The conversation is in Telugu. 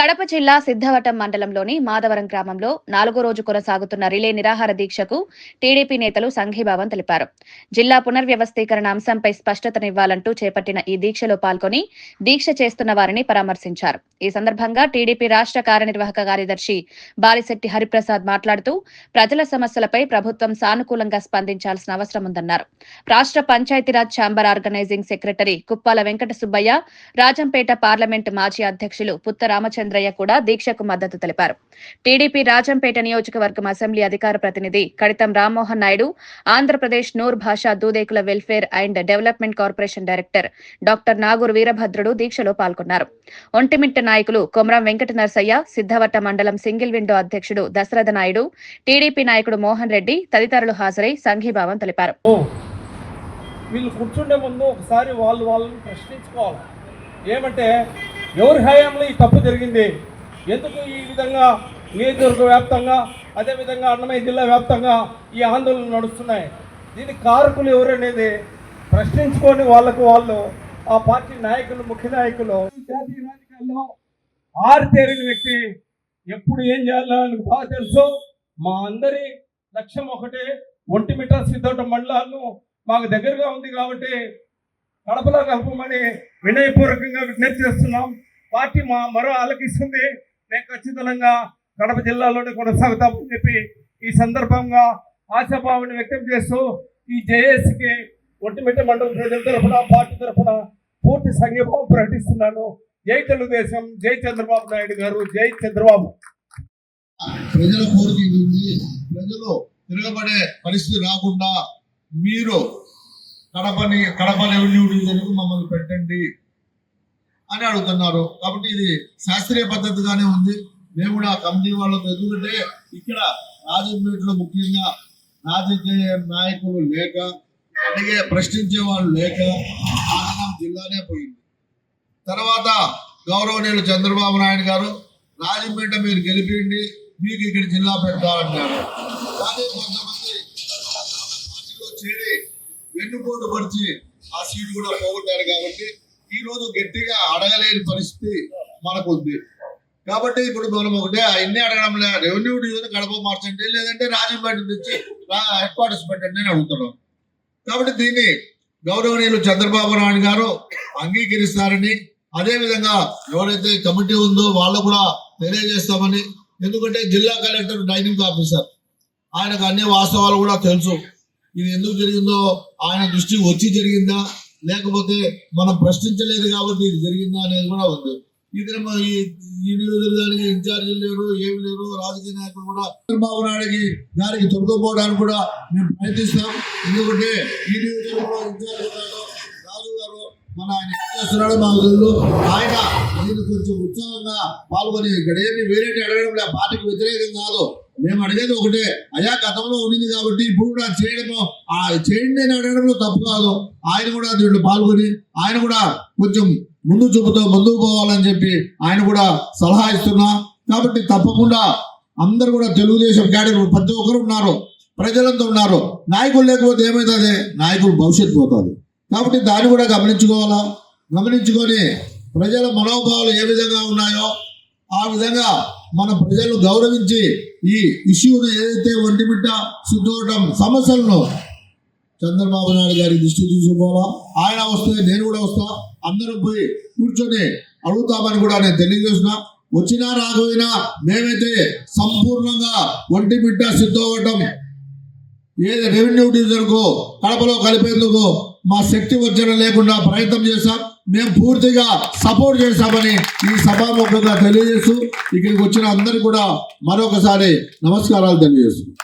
కడప జిల్లా సిద్ధవటం మండలంలోని మాధవరం గ్రామంలో నాలుగో రోజు కొనసాగుతున్న రిలే నిరాహార దీక్షకు టీడీపీ నేతలు సంఘీభావం తెలిపారు. జిల్లా పునర్వ్యవస్థీకరణ అంశంపై స్పష్టతనివ్వాలంటూ చేపట్టిన ఈ దీక్షలో పాల్గొని దీక్ష చేస్తున్న వారిని పరామర్శించారు. ఈ సందర్భంగా టీడీపీ రాష్ట్ర కార్యనిర్వాహక కార్యదర్శి బాలిశెట్టి హరిప్రసాద్ మాట్లాడుతూ ప్రజల సమస్యలపై ప్రభుత్వం సానుకూలంగా స్పందించాల్సిన అవసరం ఉందన్నారు. రాష్ట్ర Panchayati Raj chamber organizing secretary Kuppala Venkata Subbaiah Rajampet parliament మాజీ అధ్యక్షులు పుత్త రామచంద్ర రామచంద్రయ్య కూడా దీక్షకు మద్దతు తెలిపారు. టీడీపీ రాజంపేట నియోజకవర్గం అసెంబ్లీ అధికార ప్రతినిధి Kaditam Rammohan Naidu Andhra Pradesh Noor Basha Dudekula welfare and development corporation director doctor Nagur Veerabhadrudu దీక్షలో పాల్గొన్నారు. ఒంటిమిట్ట నాయకులు కొమరం వెంకట నరసయ్య సిద్ధవట్ట మండలం సింగిల్ విండో అధ్యక్షుడు దశరథ నాయుడు టీడీపీ నాయకుడు మోహన్ రెడ్డి తదితరులు హాజరై సంఘీభావం తెలిపారు. వీళ్ళు కూర్చుండే ముందు ఒకసారి వాళ్ళు వాళ్ళని ప్రశ్నించుకోవాలి. ఏమంటే ఎవరి హయాంలో ఈ తప్పు జరిగింది? ఎందుకు ఈ విధంగా నియోజకవర్గ వ్యాప్తంగా అదేవిధంగా అన్నమయ్య జిల్లా వ్యాప్తంగా ఈ ఆందోళనలు నడుస్తున్నాయి? దీని కారకులు ఎవరనేది ప్రశ్నించుకొని వాళ్ళకు వాళ్ళు ఆ పార్టీ నాయకులు ముఖ్య నాయకులు జాతీయ రాజకీయాల్లో ఆరితేరిన వ్యక్తి ఎప్పుడు ఏం చేయాలో ఆయనకు బాగా తెలుసు. మా అందరి లక్ష్యం ఒకటే ఒంటిమిట్ట సిద్ధవటం మండలాలను మాకు దగ్గరగా ఉంది కాబట్టి కడపలో కలపమని వినయపూర్వకంగా విజ్ఞప్తి చేస్తున్నాం. పార్టీ మా మరో ఆలకిస్తుంది. మేము ఖచ్చితంగా కడప జిల్లాలోనే కొనసాగుతామని చెప్పి ఈ సందర్భంగా ఆశాభావాన్ని వ్యక్తం చేస్తూ ఈ జేఏసీకి ఒంటిమిట్ట మండలం ప్రజల తరఫున పార్టీ తరఫున పూర్తి సంఘీభావం ప్రకటిస్తున్నాను. జై తెలుగుదేశం జై చంద్రబాబు నాయుడు గారు జై చంద్రబాబు. ప్రజల కోరిక ప్రజలు తిరగబడే పరిస్థితి రాకుండా మీరు కడపని కడప రెవెన్యూ డివిజన్కు మమ్మల్ని పెట్టండి అని అడుగుతున్నారు. కాబట్టి ఇది శాస్త్రీయ పద్ధతిగానే ఉంది. మేము కూడా కమిటీ వాళ్ళతో ఎందుకంటే ఇక్కడ రాజంపేటలో ముఖ్యంగా రాజకీయ నాయకులు లేక అడిగే ప్రశ్నించే వాళ్ళు లేక ఆనందం జిల్లానే పోయింది. తర్వాత గౌరవనీయులు చంద్రబాబు నాయుడు గారు రాజంపేట మీరు గెలిపిండి మీకు ఇక్కడ జిల్లా పెడతారంటారు కానీ కొంతమంది పార్టీలో చేరి వెన్నుపోటు పరిచి ఆ సీటు కూడా పోగొట్టారు కాబట్టి ఈ రోజు గట్టిగా అడగలేని పరిస్థితి మనకు ఉంది కాబట్టి ఇప్పుడు మనం ఒకటే అన్ని అడగడం లే రెవెన్యూ డివిజన్ గడప మార్చండి లేదంటే రాజంపేట నుంచి హెడ్ క్వార్టర్స్ పెట్టండి అని అడుగుతున్నాం. కాబట్టి దీన్ని గౌరవనీయులు చంద్రబాబు నాయుడు గారు అంగీకరిస్తారని అదే విధంగా ఎవరైతే కమిటీ ఉందో వాళ్ళు కూడా తెలియజేస్తామని ఎందుకంటే జిల్లా కలెక్టర్ డైనింగ్ ఆఫీసర్. ఆయనకు అన్ని వాస్తవాలు కూడా తెలుసు. ఇది ఎందుకు జరిగిందో ఆయన దృష్టికి వచ్చి జరిగిందా లేకపోతే మనం ప్రశ్నించలేదు కాబట్టి ఇది జరిగిందా అనేది కూడా ఉంది. ఇతర ఈ ఈ నియోజకవర్గానికి ఇన్ఛార్జీలు లేరు ఏమి లేరు రాజకీయ నాయకులు కూడా చంద్రబాబు నాయుడికి దానికి తొడుకోపోవడానికి కూడా మేము ప్రయత్నిస్తాం. ఎందుకంటే ఈ నియోజకవర్గంలో ఇన్ఛార్జ్ రాజు గారు మన ఆయన ఏం చేస్తున్నాడో మాకు తెలుసు. ఆయన నేను కొంచెం ఉత్సాహంగా పాల్గొని ఇక్కడ ఏమి వేరేటి అడగడం లే పార్టీకి వ్యతిరేకం కాదు. మేము అడిగేది ఒకటే అయా గతంలో ఉండింది కాబట్టి ఇప్పుడు కూడా చేయడము ఆ చేయండి అని అడగడంలో తప్పు కాదు. ఆయన కూడా దీంట్లో పాల్గొని ఆయన కూడా కొంచెం ముందు చూపుతో ముందుకు పోవాలని చెప్పి ఆయన కూడా సలహా ఇస్తున్నా. కాబట్టి తప్పకుండా అందరు కూడా తెలుగుదేశం క్యాడర్ ప్రతి ఒక్కరు ఉన్నారు. ప్రజలంతా ఉన్నారు. నాయకులు లేకపోతే ఏమవుతుంది నాయకులు భవిష్యత్తు పోతుంది. కాబట్టి దాన్ని కూడా గమనించుకోవాలా? గమనించుకొని ప్రజల మనోభావాలు ఏ విధంగా ఉన్నాయో ఆ విధంగా మన ప్రజలను గౌరవించి ఈ ఇష్యూను ఏదైతే ఒంటిమిట్ట సిద్ధోటం సమస్యలను చంద్రబాబు నాయుడు గారి దృష్టి తీసుకుపోవాలా? ఆయన వస్తే నేను కూడా వస్తా అందరం పోయి కూర్చొని అడుగుతామని కూడా నేను తెలియజేస్తున్నా. వచ్చినా రాకపోయినా మేమైతే సంపూర్ణంగా ఒంటిమిట్ట సిద్ధోవటం ఏది రెవెన్యూ డివిజన్కు కడపలో కలిపేందుకు మా శక్తి వచ్చిన లేకుండా ప్రయత్నం చేశాం. మేము పూర్తిగా సపోర్ట్ చేశామని ఈ సభాముఖంగా తెలియజేస్తూ ఇక్కడికి వచ్చిన అందరికీ కూడా మరొకసారి నమస్కారాలు తెలియజేస్తున్నాం.